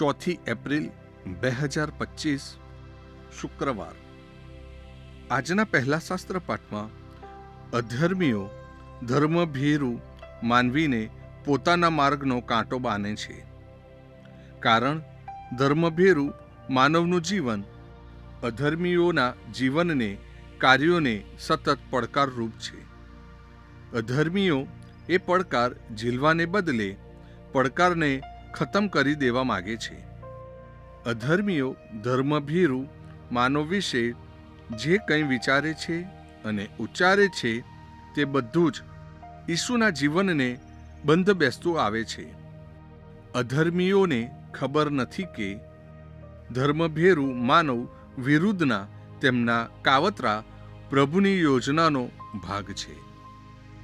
ચોથી એપ્રિલ બે હજાર પચીસ શુક્રવાર આજના પહેલા શાસ્ત્ર પાઠમાં અધર્મીઓ ધર્મભીરુ માનવીને પોતાના માર્ગનો કાંટો બાંધે છે કારણ ધર્મભેરુ માનવનું જીવન અધર્મીઓના જીવનને કાર્યોને સતત પડકારરૂપ છે। અધર્મીઓ એ પડકાર ઝીલવાને બદલે પડકારને ખતમ કરી દેવા માગે છે. અધર્મીઓ, ધર્મભીરુ, માનવ વિશે જે કંઈ વિચારે છે અને ઉચ્ચારે છે તે બધું જ ઈસુના જીવનને બંધ બેસતું આવે છે. અધર્મીઓને ખબર નથી કે ધર્મભેરુ, માનવ વિરુદ્ધના તેમના કાવતરા પ્રભુની યોજનાનો ભાગ છે.